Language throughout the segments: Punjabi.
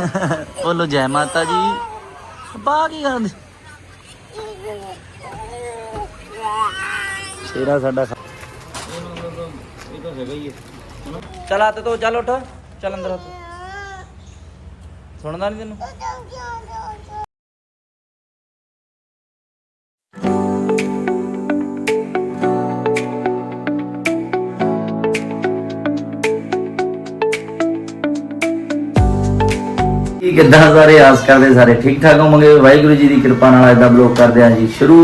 ਬੋਲੋ ਜੈ ਮਾਤਾ ਜੀ। ਪਾ ਕੀ ਕਰਦੇ ਸ਼ੇਰਾ ਸਾਡਾ ਖਾ- ਇਹ ਤਾਂ ਹੈਗਾ ਹੀ ਹੈ ਚਲ ਹੱਥ ਤੋਂ ਚੱਲ ਉੱਠ। ਚੱਲ ਅੰਦਰ ਹੱਥ। ਸੁਣਦਾ ਨਹੀਂ ਤੈਨੂੰ? ਕਿੱਦਾਂ ਸਾਰੇ ਆਸ ਕਰਦੇ ਸਾਰੇ? ਠੀਕ ਠਾਕ ਹੋਵੋਗੇ? ਵਾਹਿਗੁਰੂ ਜੀ ਦੀ ਕਿਰਪਾ ਨਾਲ ਅੱਜ ਦਾ ਬਲੌਗ ਕਰਦੇ ਹਾਂ ਜੀ ਸ਼ੁਰੂ।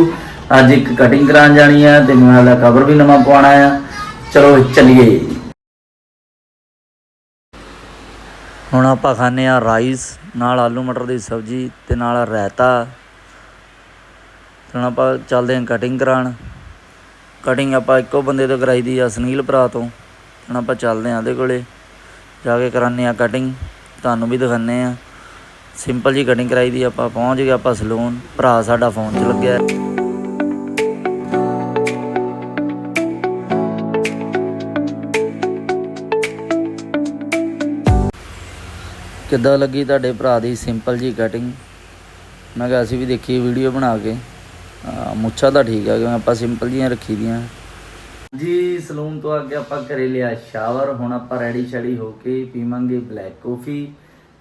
ਅੱਜ ਇੱਕ ਕਟਿੰਗ ਕਰਾਉਣ ਜਾਣੀ ਆ ਤੇ ਨਾਲ ਦਾ ਕਵਰ ਵੀ ਨਵਾਂ ਪਵਾਉਣਾ ਆ। ਚਲੋ ਚੱਲੀਏ। ਹੁਣ ਆਪਾਂ ਖਾਣੇ ਆ ਰਾਈਸ ਨਾਲ ਆਲੂ ਮਟਰ ਦੀ ਸਬਜ਼ੀ ਤੇ ਨਾਲ ਰਾਇਤਾ। ਹੁਣ ਆਪਾਂ ਚੱਲਦੇ ਹਾਂ ਕਟਿੰਗ ਕਰਾਉਣ। ਕਟਿੰਗ ਆਪਾਂ ਇੱਕੋ ਬੰਦੇ ਤੋਂ ਕਰਾਈ ਦੀ ਆ ਸੁਨੀਲ ਭਰਾ ਤੋਂ। ਹੁਣ ਆਪਾਂ ਚੱਲਦੇ ਹਾਂ ਉਹਦੇ ਕੋਲੇ। ਜਾ ਕੇ ਕਰਾਉਂਦੇ ਆ ਕਟਿੰਗ ਤੁਹਾਨੂੰ ਵੀ ਦਿਖਾਉਂਦੇ ਆ ਸਿੰਪਲ ਜੀ ਕਟਿੰਗ ਕਰਾਈ ਦੀ, ਆਪਾਂ ਪਹੁੰਚ ਗਏ ਆਪਾਂ ਸਲੂਨ ਭਰਾ ਸਾਡਾ ਫੋਨ 'ਚ ਲੱਗਿਆ। ਕਿੱਦਾਂ ਲੱਗੀ ਤੁਹਾਡੇ ਭਰਾ ਦੀ ਸਿੰਪਲ ਜੀ ਕਟਿੰਗ ਮੈਂ ਕਿਹਾ ਅਸੀਂ ਵੀ ਦੇਖੀ ਵੀਡੀਓ ਬਣਾ ਕੇ। ਅਹ ਮੁੱਛਾਂ ਤਾਂ ਠੀਕ ਆ ਕਿਉਂਕਿ ਆਪਾਂ ਸਿੰਪਲ ਜੀਆਂ ਰੱਖੀ ਦੀਆਂ। ਜੀ ਸਲੂਨ ਤੋਂ ਅੱਗੇ ਆਪਾਂ ਘਰੇ ਲਿਆ ਸ਼ਾਵਰ ਹੁਣ ਆਪਾਂ ਰੈਡੀ ਸ਼ੈਡੀ ਹੋ ਕੇ ਪੀਵਾਂਗੇ ਬਲੈਕ ਕਾਫੀ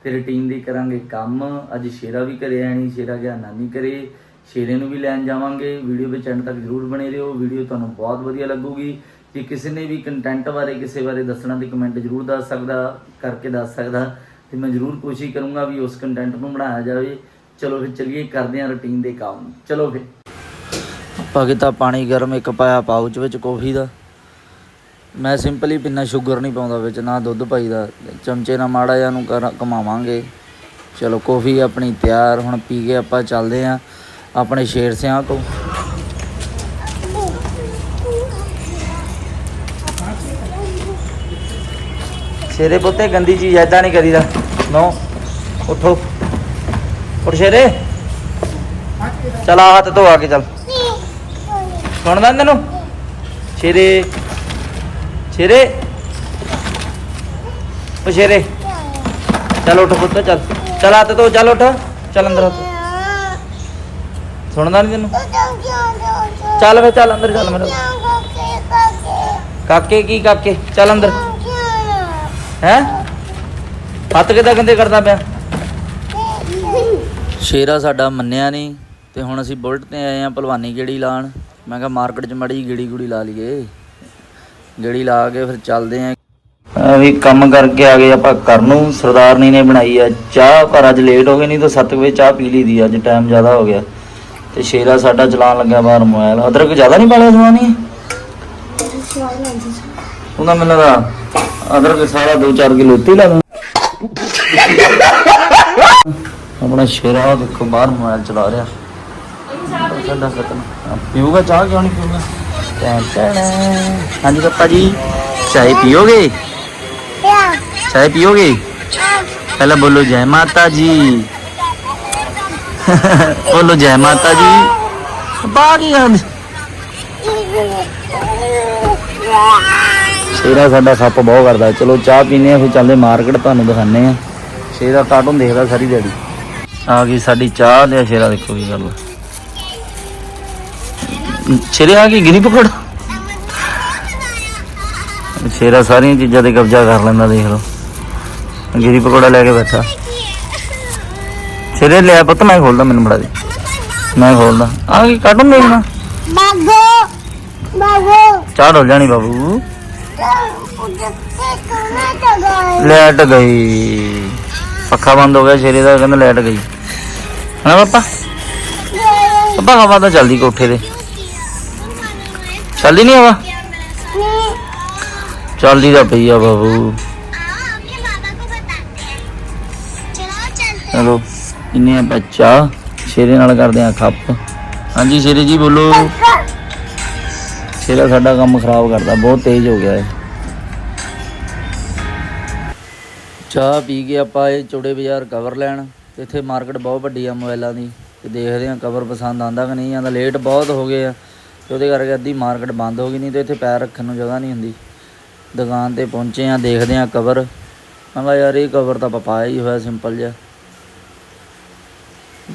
ਤੇ ਰੁਟੀਨ ਦੇ ਕਰਾਂਗੇ ਕੰਮ। ਅੱਜ ਸ਼ੇਰਾ ਵੀ ਘਰੇ ਆਣੀ ਸ਼ੇਰਾ ਗਿਆ ਨਾਨੀ ਘਰੇ। ਸ਼ੇਰੇ ਨੂੰ ਵੀ ਲੈਣ ਜਾਵਾਂਗੇ। ਵੀਡੀਓ ਵਿੱਚ ਐਂਡ ਤੱਕ ਜ਼ਰੂਰ ਬਣੇ ਰਹੋ। ਵੀਡੀਓ ਤੁਹਾਨੂੰ ਬਹੁਤ ਵਧੀਆ ਲੱਗੂਗੀ। ਜੇ ਕਿਸੇ ਨੇ ਵੀ ਕੰਟੈਂਟ ਬਾਰੇ, ਕਿਸੇ ਬਾਰੇ ਦੱਸਣਾ ਤੇ ਕਮੈਂਟ ਜ਼ਰੂਰ ਦੱਸ ਸਕਦਾ, ਕਰਕੇ ਦੱਸ ਸਕਦਾ। ਤੇ ਮੈਂ ਜ਼ਰੂਰ ਕੋਸ਼ਿਸ਼ ਕਰੂੰਗਾ ਵੀ ਉਸ ਕੰਟੈਂਟ ਨੂੰ ਬਣਾਇਆ ਜਾਵੇ। ਚਲੋ ਫਿਰ ਚੱਲੀਏ, ਕਰਦੇ ਹਾਂ ਰੁਟੀਨ ਦੇ ਕੰਮ। ਚਲੋ ਫਿਰ। ਆਪਾਂ ਕੀਤਾ ਪਾਣੀ ਗਰਮ ਇੱਕ ਪਾਇਆ ਪਾਊਚ ਵਿੱਚ ਕੌਫੀ ਦਾ। ਮੈਂ ਸਿੰਪਲੀ ਪਿੰਨਾ ਸ਼ੂਗਰ ਨਹੀਂ ਪਾਉਂਦਾ ਵਿੱਚ, ਨਾ ਦੁੱਧ ਪਾਈਦਾ। ਚਮਚੇ ਨਾਲ ਮਾੜਾ ਜਿਹਾ ਨੂੰ ਕਮਾਵਾਂਗੇ। ਚਲੋ, ਕੌਫੀ ਆਪਣੀ ਤਿਆਰ, ਹੁਣ ਪੀ ਕੇ ਆਪਾਂ ਚੱਲਦੇ ਆਂ ਆਪਣੇ ਸ਼ੇਰ ਸਿਆਂ ਤੋਂ। ਸ਼ੇਰੇ ਪੁੱਤੇ, ਗੰਦੀ ਚੀਜ਼ ਐਦਾਂ ਨਹੀਂ ਕਰੀਦਾ। ਨੋ, ਉਠੋ। ਉੱਠ ਸ਼ੇਰੇ। ਚਲ ਆ ਹੱਥ ਧੋ ਆ ਕੇ ਚੱਲ। ਸੁਣਦਾ ਤੈਨੂੰ? ਸ਼ੇਰੇ। ਸ਼ੇਰੇ। ਉਹ ਸ਼ੇਰੇ। ਚੱਲ ਉੱਠ ਪੁੱਤ, ਚੱਲ। ਚੱਲ ਹੱਥ ਧੋ, ਚੱਲ ਉੱਠ। ਚੱਲ ਅੰਦਰ ਹੱਥ। ਸੁਣਦਾ ਨਹੀਂ ਤੈਨੂੰ? ਚੱਲ ਵੇ ਚੱਲ ਅੰਦਰ, ਚੱਲ ਮੇਰੇ ਕਾਕੇ ਕੀ ਕਾਕੇ? ਚੱਲ ਅੰਦਰ। ਹੈ? ਹੱਥ ਕਿੱਦਾਂ ਗੰਦੇ ਕਰਦਾ ਪਿਆ? ਸ਼ੇਰਾ ਸਾਡਾ ਮੰਨਿਆ ਨਹੀਂ ਤੇ ਹੁਣ ਅਸੀਂ ਬੁਲਟ ਤੇ ਆਏ ਆ ਭਲਵਾਨੀ ਗੇੜੀ ਲਾਣ ਮੈਂ ਕਿਹਾ ਮਾਰਕੀਟ 'ਚ ਮੜੀ ਗੇੜੀ ਗੁੜੀ ਲਾ ਲਈਏ। ਗੇੜੀ ਲਾ ਕੇ ਫਿਰ ਚੱਲਦੇ ਆਂ। ਵੀ ਕੰਮ ਕਰਕੇ ਆ ਗਏ ਆਪਾਂ ਘਰ ਨੂੰ ਸਰਦਾਰਨੀ ਨੇ ਬਣਾਈ ਆ। ਚਾਹ ਪਰ ਅੱਜ ਲੇਟ ਹੋ ਗਏ ਨਹੀਂ ਤਾਂ 7 ਵਜੇ ਚਾਹ ਪੀ ਲਈ ਦੀ ਅੱਜ ਟਾਈਮ ਜ਼ਿਆਦਾ ਹੋ ਗਿਆ। ਤੇ ਸ਼ੇਰਾ ਸਾਡਾ ਚਲਾਉਣ ਲੱਗਿਆ ਬਾਹਰ ਮੋਬਾਈਲ ਅਦਰਕ ਜ਼ਿਆਦਾ ਨਹੀਂ ਪਾਲਿਆ ਸਮਾਨੀ ਉਹਦਾ ਮੈਨੂੰ ਦਾ ਅਦਰਕ ਸਾਰਾ 2-4 ਕਿਲੋ ਉੱਤੇ ਲਾ ਦੂੰ। ਆਪਣਾ ਸ਼ੇਰਾ ਦੇਖੋ ਬਾਹਰ ਮੋਬਾਈਲ ਚਲਾ ਰਿਹਾ। ਸਾਡਾ ਖਤਮ। ਪੀਊਗਾ ਚਾਹ ਕਿਉਂ ਨਹੀਂ ਪੀਊਗਾ? ਹਾਂਜੀ ਪਾਪਾ ਜੀ, ਚਾਹ ਪੀਓਗੇ? ਚਾਹ ਪੀਓਗੇ? ਪਹਿਲਾਂ ਬੋਲੋ ਜੈ ਮਾਤਾ ਜੀ। ਬੋਲੋ ਜੈ ਮਾਤਾ ਜੀ। ਬਾਗੀ ਗੰਦ ਸ਼ੇਰਾ ਸਾਡਾ ਸੱਪ ਬਹੁਤ ਕਰਦਾ। ਚਲੋ ਚਾਹ ਪੀਨੇ ਆ ਫਿਰ ਚੱਲਦੇ ਮਾਰਕੀਟ, ਤੁਹਾਨੂੰ ਦਿਖਾਣੇ ਆ ਸ਼ੇਰਾ ਕਾਟੋਂ ਦੇਖਦਾ ਸਾਰੀ ਦਿਹਾੜੀ। ਆ ਗਈ ਸਾਡੀ ਚਾਹ ਤੇ ਸ਼ੇਰਾ ਦੇਖੋ ਕੀ ਗੱਲ ਸ਼ੇਰੇ ਆ ਗਈ ਗਿਰੀ ਪਕੜ? ਸ਼ੇਰਾ ਸਾਰੀਆਂ ਚੀਜ਼ਾਂ ਤੇ ਕਬਜ਼ਾ ਕਰ ਲੈਂਦਾ ਦੇਖ ਲਓ। ਗਿਰੀ ਪਕੌੜਾ ਲੈ ਕੇ ਬੈਠਾ। ਸ਼ੇਰੇ ਲਿਆ ਪੁੱਤ ਮੈਂ ਖੋਲਦਾ ਮੈਨੂੰ ਬੜਾ ਦੇ। ਮੈਂ ਖੋਲਦਾ। ਆ ਕੀ ਕਾਟੂਨ ਦੇਖਣਾ ਬਾਗੋ ਬਾਗੋ। ਚਾਹ ਡੁੱਲ ਜਾਣੀ ਬਾਬੂ। ਲਾਈਟ ਗਈ। ਪੱਖਾ ਬੰਦ ਹੋ ਗਿਆ ਸ਼ੇਰੇ ਦਾ ਕਹਿੰਦਾ ਲਾਈਟ ਗਈ। ਹਾਂ ਪਾਪਾ? ਪਾਪਾ ਹਵਾ ਤਾਂ ਚੱਲਦੀ ਕੋਠੇ ਤੇ। ਚੱਲਦੀ ਨਹੀਂ ਹਵਾ ਚੱਲਦੀ ਤਾਂ ਪਈ ਆ ਬਾਬੂ। ਚਲੋ ਇੰਨੇ ਬੱਚਾ ਸ਼ੇਰੇ ਨਾਲ ਕਰਦੇ ਆ ਖੱਪ। ਹਾਂਜੀ ਸ਼ੇਰੇ ਜੀ ਬੋਲੋ। ਸ਼ੇਰਾ ਸਾਡਾ ਕੰਮ ਖਰਾਬ ਕਰਦਾ ਬਹੁਤ ਤੇਜ਼ ਹੋ ਗਿਆ ਚਾਹ ਪੀ ਕੇ ਆਪਾਂ ਇਹ ਚੋੜੇ ਬਾਜ਼ਾਰ ਕਵਰ ਲੈਣ। ਇੱਥੇ ਮਾਰਕੀਟ ਬਹੁਤ ਵੱਡੀ ਆ ਮੋਬਾਈਲਾਂ ਦੀ। ਤੇ ਦੇਖਦੇ ਆ ਕਵਰ ਪਸੰਦ ਆਂਦਾ ਕਿ ਨਹੀਂ ਆਂਦਾ ਲੇਟ ਬਹੁਤ ਹੋ ਗਏ ਆ। ਤੇ ਉਹਦੇ ਕਰਕੇ ਅੱਧੀ ਮਾਰਕੀਟ ਬੰਦ ਹੋ ਗਈ, ਨਹੀਂ ਤੇ ਇੱਥੇ ਪੈਰ ਰੱਖਣ ਨੂੰ ਜਗ੍ਹਾ ਨਹੀਂ ਹੁੰਦੀ। ਦੁਕਾਨ ਤੇ ਪਹੁੰਚੇ ਆ, ਦੇਖਦੇ ਆ ਕਵਰ ਮੈਂ ਕਿਹਾ ਯਾਰ ਇਹ ਕਵਰ ਤਾਂ ਆਪਾਂ ਪਾਇਆ ਹੀ ਹੋਇਆ ਸਿੰਪਲ ਜਿਹਾ।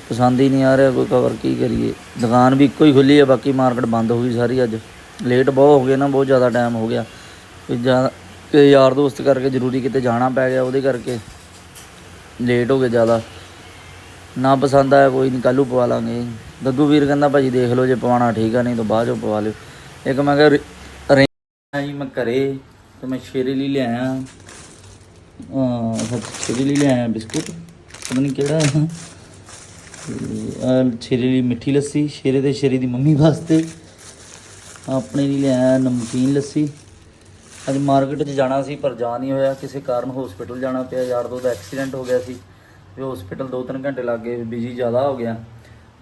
ਪਸੰਦ ਹੀ ਨਹੀਂ ਆ ਰਿਹਾ ਕੋਈ ਕਵਰ ਕੀ ਕਰੀਏ? ਦੁਕਾਨ ਵੀ ਇੱਕੋ ਹੀ ਖੁੱਲੀ ਹੈ ਬਾਕੀ ਮਾਰਕੀਟ ਬੰਦ ਹੋ ਗਈ ਸਾਰੀ ਅੱਜ। ਲੇਟ ਬਹੁਤ ਹੋ ਗਏ ਨਾ, ਬਹੁਤ ਜ਼ਿਆਦਾ ਟਾਈਮ ਹੋ ਗਿਆ। ਜ਼ਿਆਦਾ ਕਿ ਯਾਰ ਦੋਸਤ ਕਰਕੇ ਜ਼ਰੂਰੀ ਕਿਤੇ ਜਾਣਾ ਪੈ ਗਿਆ, ਉਹਦੇ ਕਰਕੇ ਲੇਟ ਹੋ ਗਏ ਜ਼ਿਆਦਾ। ਨਾ ਪਸੰਦ ਆਇਆ, ਕੋਈ ਨਹੀਂ ਕੱਲੂ ਪਵਾ ਲਾਂਗੇ। ਦੱਗੂ ਵੀਰ ਕਹਿੰਦਾ, ਭਾਜੀ ਦੇਖ ਲਓ ਜੇ ਪਵਾਣਾ ਠੀਕ ਆ, ਨਹੀਂ ਤਾਂ ਬਾਅਦ ਚੋਂ ਪਵਾ ਲਿਓ। ਇੱਕ ਮੈਂ ਕਿਹਾ, ਰੇ ਜੀ ਮੈਂ ਘਰੇ, ਤੇ ਮੈਂ ਸ਼ੇਰੇ ਲਈ ਲਿਆਇਆ ਅਹ ਸ਼ੇਰੇ ਲਈ ਲਿਆਇਆ ਬਿਸਕੁਟ। ਪਤਾ ਨਹੀਂ ਕਿਹੜਾ। ਆ ਸ਼ੇਰੇ ਲਈ ਮਿੱਠੀ ਲੱਸੀ, ਸ਼ੇਰੇ ਤੇ ਸ਼ੇਰੇ ਦੀ ਮੰਮੀ ਵਾਸਤੇ। ਆਪਣੇ ਲਈ ਲਿਆਇਆ ਨਮਕੀਨ ਲੱਸੀ। ਅੱਜ ਮਾਰਕੀਟ 'ਚ ਜਾਣਾ ਸੀ, ਪਰ ਜਾ ਨਹੀਂ ਹੋਇਆ। ਕਿਸੇ ਕਾਰਨ ਹਸਪੀਟਲ ਜਾਣਾ ਪਿਆ। ਯਾਰ ਦੋ ਦਾ ਐਕਸੀਡੈਂਟ ਹੋ ਗਿਆ ਸੀ। ਤੇ ਹਸਪੀਟਲ 2-3 ਘੰਟੇ ਲੱਗ ਗਏ ਬਿਜ਼ੀ ਜ਼ਿਆਦਾ ਹੋ ਗਿਆ।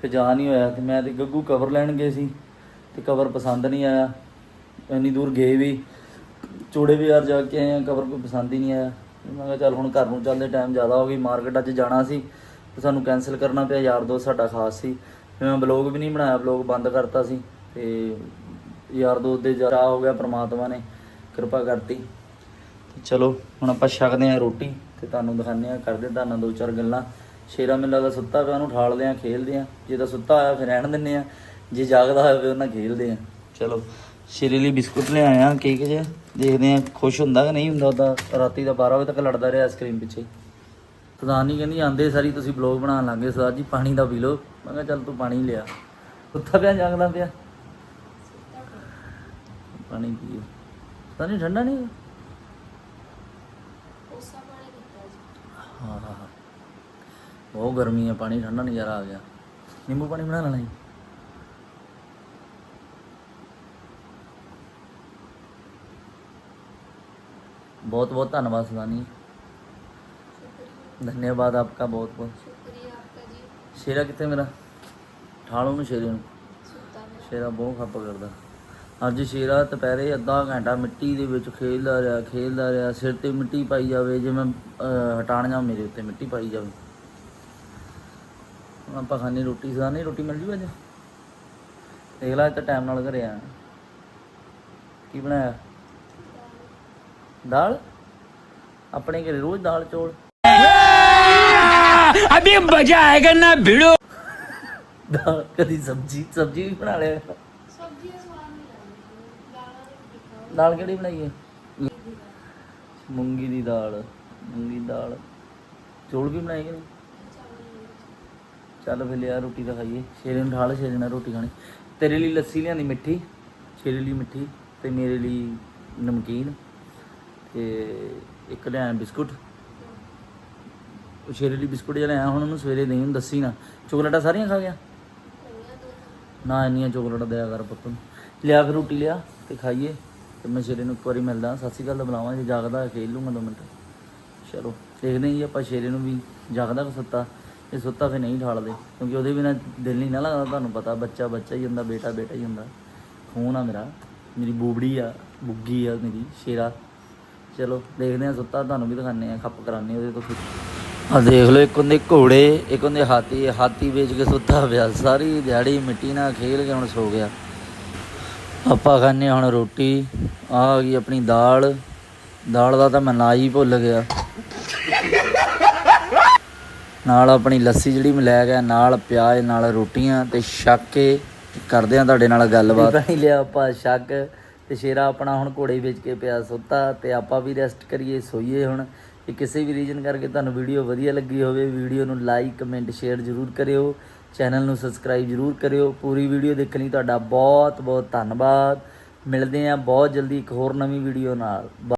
ਫਿਰ ਜਾ ਨਹੀਂ ਹੋਇਆ, ਤੇ ਮੈਂ ਤੇ ਗੱਗੂ ਕਵਰ ਲੈਣ ਗਏ ਸੀ, ਤੇ ਕਵਰ ਪਸੰਦ ਨਹੀਂ ਆਇਆ। ਇੰਨੀ ਦੂਰ ਗਏ ਵੀ। ਚੂੜੇ ਵੀ ਯਾਰ ਜਾ ਕੇ ਆਏ ਆ ਕਵਰ ਕੋਈ ਪਸੰਦ ਹੀ ਨਹੀਂ ਆਇਆ। ਮੈਂ ਕਿਹਾ ਚੱਲ ਹੁਣ ਘਰ ਨੂੰ ਚੱਲਦੇ ਟਾਈਮ ਜ਼ਿਆਦਾ ਹੋ ਗਈ। ਮਾਰਕੀਟ ਅੱਜ ਜਾਣਾ ਸੀ, ਤੇ ਸਾਨੂੰ ਕੈਨਸਲ ਕਰਨਾ ਪਿਆ, ਯਾਰ ਦੋਸਤ ਸਾਡਾ ਖਾਸ ਸੀ। ਫਿਰ ਮੈਂ ਬਲੌਗ ਵੀ ਨਹੀਂ ਬਣਾਇਆ ਬਲੌਗ ਬੰਦ ਕਰਤਾ ਸੀ। ਤੇ ਯਾਰ ਦੋਸਤ ਦੇ ਜਰਾ ਹੋ ਗਿਆ, ਪ੍ਰਮਾਤਮਾ ਨੇ ਕਿਰਪਾ ਕਰਤੀ। ਚਲੋ, ਹੁਣ ਆਪਾਂ ਛਕਦੇ ਆ ਰੋਟੀ। ਤੇ ਤੁਹਾਨੂੰ ਦਿਖਾਉਂਦੇ ਆ ਕਰਦੇ ਤੁਹਾਨੂੰ ਦੋ ਚਾਰ ਗੱਲਾਂ। ਸ਼ੇਰਾ ਮੈਨੂੰ ਲੱਗਦਾ ਸੁੱਤਾ ਪਿਆ, ਉਹਨੂੰ ਠਾਲਦੇ ਆ ਖੇਲਦੇ ਆ ਜੇ ਤਾਂ ਸੁੱਤਾ ਹੋਇਆ, ਫਿਰ ਰਹਿਣ ਦਿੰਦੇ ਆ ਜੇ ਜਾਗਦਾ ਹੋਇਆ, ਫਿਰ ਉਹਨਾਂ ਖੇਲਦੇ ਆ ਚਲੋ, ਸ਼ੇਰੇ ਲਈ ਬਿਸਕੁਟ ਲੈ ਆਇਆ, ਕੇਕ ਜਿਹਾ। ਦੇਖਦੇ ਆ ਖੁਸ਼ ਹੁੰਦਾ ਕਿ ਨਹੀਂ ਹੁੰਦਾ ਉਹਦਾ ਰਾਤੀ ਦਾ 12 ਵਜੇ ਤੱਕ ਲੜਦਾ ਰਿਹਾ ਆਈਸਕ੍ਰੀਮ ਪਿੱਛੇ। ਪ੍ਰਧਾਨੀ ਕਹਿੰਦੀ, ਆਂਦੇ ਸਾਰੀ ਤੁਸੀਂ ਬਲੌਗ ਬਣਾਉਣ ਲੱਗੇ ਸਰਦਾਰ ਜੀ, ਪਾਣੀ ਦਾ ਪੀ ਲਓ। ਮੈਂ ਕਿਹਾ, ਚੱਲ ਤੂੰ ਪਾਣੀ ਲਿਆ। ਸੁੱਤਾ ਪਿਆ, ਜਾਗਦਾ ਪਿਆ? ਪਾਣੀ ਪੀਓ ਤਾਂ ਨਹੀਂ ਠੰਡਾ ਨਹੀਂ? ਹਾਂ ਹਾਂ ਹਾਂ ਬਹੁਤ ਗਰਮੀ ਹੈ ਪਾਣੀ ਠੰਡਾ ਨਜ਼ਾਰਾ ਆ ਗਿਆ ਨਿੰਬੂ ਪਾਣੀ ਬਣਾ ਲੈਣਾ ਜੀ बहुत बहुत धन्यवाद सुधानी धन्यवाद आपका बहुत बहुत ਸ਼ੇਰਾ ਕਿੱਥੇ ਮੇਰਾ ਠਾਲ ਉਹਨੂੰ ਸ਼ੇਰੇ ਨੂੰ ਸ਼ੇਰਾ ਬਹੁਤ ਖੱਪ ਕਰਦਾ ਅੱਜ ਸ਼ੇਰਾ ਦੁਪਹਿਰੇ ਅੱਧਾ ਘੰਟਾ ਮਿੱਟੀ ਦੇ ਵਿੱਚ ਖੇਲਦਾ ਰਿਹਾ ਖੇਲਦਾ ਰਿਹਾ ਸਿਰ ਤੇ ਮਿੱਟੀ ਪਾਈ ਜਾਵੇ ਜੇ ਮੈਂ ਹਟਾਣ ਜਾ ਮੇਰੇ ਉੱਤੇ ਮਿੱਟੀ ਪਾਈ ਜਾਵੇ। ਹੁਣ ਆਪਾਂ ਖਾਣੀ ਰੋਟੀ ਸਾ ਨਹੀਂ ਰੋਟੀ ਮਿਲ ਜੂ ਅੱਜ? ਦੇਖ ਲੈ ਤਾਂ ਟਾਈਮ ਨਾਲ ਘਰੇ ਆ। ਕੀ ਬਣਾਇਆ? ਦਾਲ? ਆਪਣੇ ਘਰੇ ਰੋਜ਼ ਦਾਲ ਚੋਲ। ਅਬੇ ਮਜ਼ਾ ਨਾ ਭਿੜੋ। ਦਾਲ ਕਦੀ ਸਬਜੀ ਸਬਜੀ ਵੀ ਬਣਾ ਲਿਆ। ਦਾਲ ਕਿਹੜੀ ਬਣਾਈਏ ਮੂੰਗੀ ਦੀ ਦਾਲ, ਮੂੰਗੀ ਦੀ ਦਾਲ। ਚੌਲ ਵੀ ਬਣਾਏ ਕਿ ਨਹੀਂ? ਚੱਲ ਫਿਰ ਲਿਆ ਰੋਟੀ ਤਾਂ ਖਾਈਏ। ਸ਼ੇਰੇ ਨੂੰ ਠਾਲ, ਸ਼ੇਰੇ ਨਾਲ ਰੋਟੀ ਖਾਣੀ। ਤੇਰੇ ਲਈ ਲੱਸੀ ਲਿਆਂਦੀ ਮਿੱਠੀ, ਸ਼ੇਰੇ ਲਈ ਮਿੱਠੀ ਤੇ ਮੇਰੇ ਲਈ ਨਮਕੀਨ ਤੇ ਇੱਕ ਲਿਆ ਬਿਸਕੁਟ। ਉਹ ਸ਼ੇਰੇ ਲਈ ਬਿਸਕੁਟ ਜਿਹਾ ਲਿਆ ਹੁਣ ਉਹਨੂੰ ਸਵੇਰੇ ਦੇਈ ਹੁਣ ਦੱਸੀ ਨਾ। ਚੋਕਲੇਟਾਂ ਸਾਰੀਆਂ ਖਾ ਗਿਆ? ਨਾ, ਇੰਨੀਆਂ ਚੋਕਲੇਟਾਂ ਦਿਆ ਕਰ ਪੁੱਤ। ਨੂੰ ਲਿਆ ਫਿਰ ਰੋਟੀ ਲਿਆ ਤੇ ਖਾਈਏ। ਤੇ ਮੈਂ ਸ਼ੇਰੇ ਨੂੰ ਇੱਕ ਵਾਰੀ ਮਿਲਦਾ ਸਤਿ ਸ਼੍ਰੀ ਅਕਾਲ ਦਾ ਬੁਲਾਵਾਂ ਜੇ, ਜਾਗਦਾ ਖੇਲ ਲੂੰਗਾ ਦੋ ਮਿੰਟ। ਚਲੋ, ਦੇਖਦੇ ਹਾਂ ਜੀ ਆਪਾਂ ਸ਼ੇਰੇ ਨੂੰ ਵੀ ਜਾਗਦਾ ਕਿ ਸੁੱਤਾ। ਇਹ ਸੁੱਤਾ ਫਿਰ ਨਹੀਂ ਠਾਲਦੇ, ਕਿਉਂਕਿ ਉਹਦੇ ਬਿਨਾ ਦਿਲ ਨਹੀਂ ਨਾ ਲੱਗਦਾ, ਤੁਹਾਨੂੰ ਪਤਾ ਬੱਚਾ ਬੱਚਾ ਹੀ ਹੁੰਦਾ, ਬੇਟਾ ਬੇਟਾ ਹੀ ਹੁੰਦਾ। ਖੂਨ ਆ ਮੇਰਾ, ਮੇਰੀ ਬੂਬੜੀ ਆ, ਬੁੱਗੀ ਆ ਮੇਰੀ, ਸ਼ੇਰਾ। ਚਲੋ, ਦੇਖਦੇ ਆ ਸੁੱਤਾ, ਤੁਹਾਨੂੰ ਵੀ ਦਿਖਾਣੇ ਆ ਖੱਪ ਕਰਾਣੇ ਉਹਦੇ ਤੋਂ ਫਿਰ। ਆ ਦੇਖ ਲਓ, ਇੱਕ ਹੁੰਦੇ ਘੋੜੇ, ਇੱਕ ਹੁੰਦੇ ਹਾਥੀ ਹਾਥੀ ਵੇਚ ਕੇ ਸੁੱਤਾ ਪਿਆ, ਸਾਰੀ ਦਿਹਾੜੀ ਮਿੱਟੀ ਨਾਲ ਖੇਲ ਕੇ ਹੁਣ ਸੋ ਗਿਆ। ਆਪਾਂ ਖਾਣੇ ਹੁਣ ਰੋਟੀ, ਆਹ ਆ ਗਈ ਆਪਣੀ ਦਾਲ ਦਾਲ ਦਾ ਤਾਂ ਮੈਂ ਨਾਂ ਹੀ ਭੁੱਲ ਗਿਆ। ਨਾਲ ਆਪਣੀ ਲੱਸੀ ਜਿਹੜੀ ਮੈਂ ਲੈ ਗਿਆ, ਨਾਲ ਪਿਆਜ਼, ਨਾਲ ਰੋਟੀਆਂ ਤੇ ਛੱਕ ਕੇ ਕਰਦੇ ਆ ਤੁਹਾਡੇ ਨਾਲ ਗੱਲਬਾਤ। ਨਹੀਂ ਲਿਆ ਆਪਾਂ ਛੱਕ ਤੇ ਸ਼ੇਰਾ ਆਪਣਾ ਹੁਣ ਘੋੜੇ ਵੇਚ ਕੇ ਪਿਆ ਸੁੱਤਾ ਤੇ ਆਪਾਂ ਵੀ ਰੈਸਟ ਕਰੀਏ, ਸੋਈਏ ਹੁਣ। ਇਹ ਕਿਸੇ ਵੀ ਰੀਜਨ ਕਰਕੇ ਤੁਹਾਨੂੰ ਵੀਡੀਓ ਵਧੀਆ ਲੱਗੀ ਹੋਵੇ ਵੀਡੀਓ ਨੂੰ ਲਾਈਕ ਕਮੈਂਟ ਸ਼ੇਅਰ ਜ਼ਰੂਰ ਕਰਿਓ। ਚੈਨਲ ਨੂੰ ਸਬਸਕ੍ਰਾਈਬ ਜ਼ਰੂਰ ਕਰਿਓ। ਪੂਰੀ ਵੀਡੀਓ ਦੇਖਣ ਲਈ ਤੁਹਾਡਾ ਬਹੁਤ ਬਹੁਤ ਧੰਨਵਾਦ। ਮਿਲਦੇ ਹਾਂ ਬਹੁਤ ਜਲਦੀ ਇੱਕ ਹੋਰ ਨਵੀਂ ਵੀਡੀਓ ਨਾਲ।